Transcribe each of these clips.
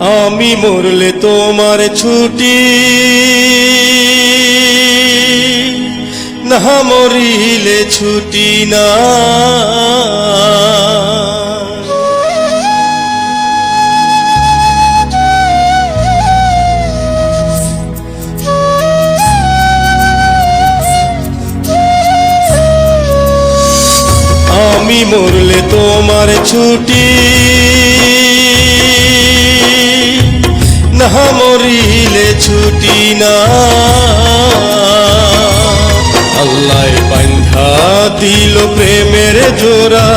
আমি মরলে তোমার ছুটি। না মরিলে ছুটি না। আমি মরলে তোমার ছুটি। মরিলে ছুটি না। আল্লাহ বান্ধা দিল প্রেমের জোড়া,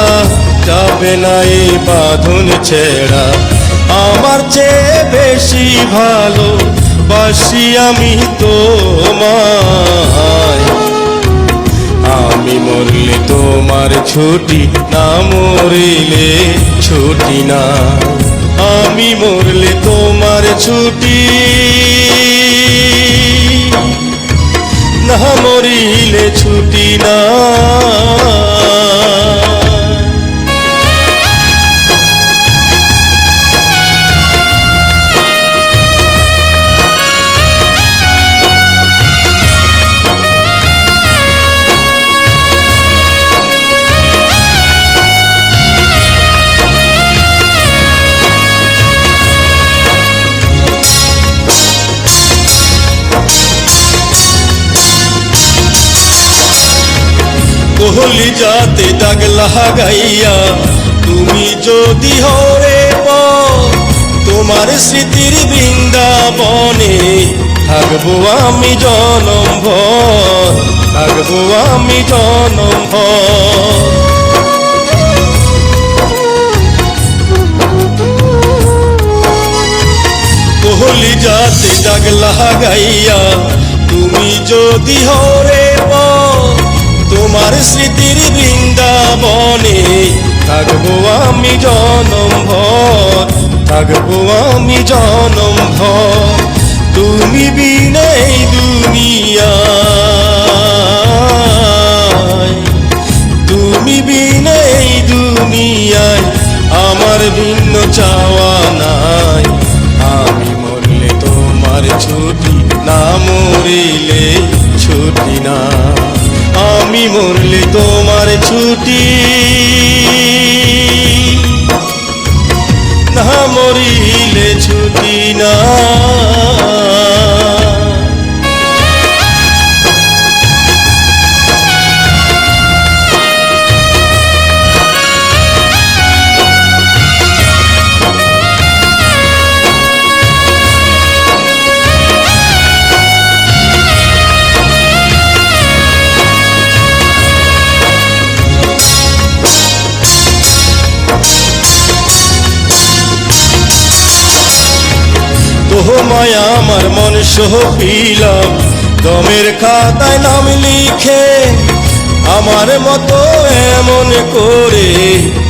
যাবে না এই বাঁধন ছেড়া। আমার চেয়ে বেশি ভালো বাসি আমি তোমায়। আমি মরলে তোমার ছুটি না, মরিলে ছুটি না। আমি মরলে তোমার ছুটি। না মরিলে ছুটি না। কোহলি যাতে দাগ লাগাইয়া, তুমি যদি হরে তোমার স্মৃতির বৃন্দাবনে থাকব আমি জনম ভর, থাকব আমি জনম ভর। কোহলি যাতে দাগ লাগাইয়া, তুমি যদি হরে স্মৃতির বৃন্দাবনে থাকব আমি জনম ভর আমি জনম ভর। তুমি বিনে তোমার ছুটি। না মরিলে ছুটি না। তোমায় আমার মন সহ পিলাম দমের খাতায় নাম লিখে আমার মতো এমন করে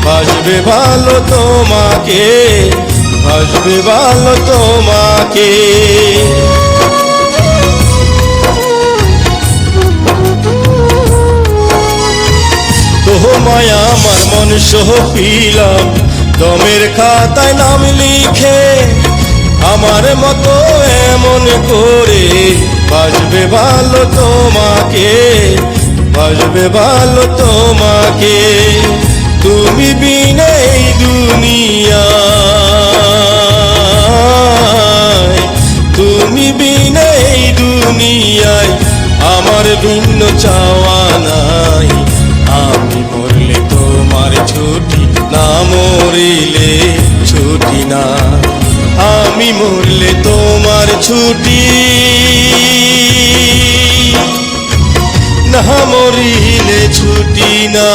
বাসবে ভালো তোমাকে বাসবে ভালো তোমাকে। তোমায় আমার মন সহ পিলাম দমের খাতায় নাম লিখে আমার মতো এমন করে বাসবে ভালো তোমাকে বাসবে ভালো তোমাকে। তুমি বিনে এই দুনিয়ায় তুমি বিনে এই দুনিয়ায় আমার ভিন্ন চাওয়া নাই। আমি মরলে তোমার ছুটি না, মরিলে ছুটি না। আমি মরলে তোমার ছুটি। না মরিলে ছুটি না।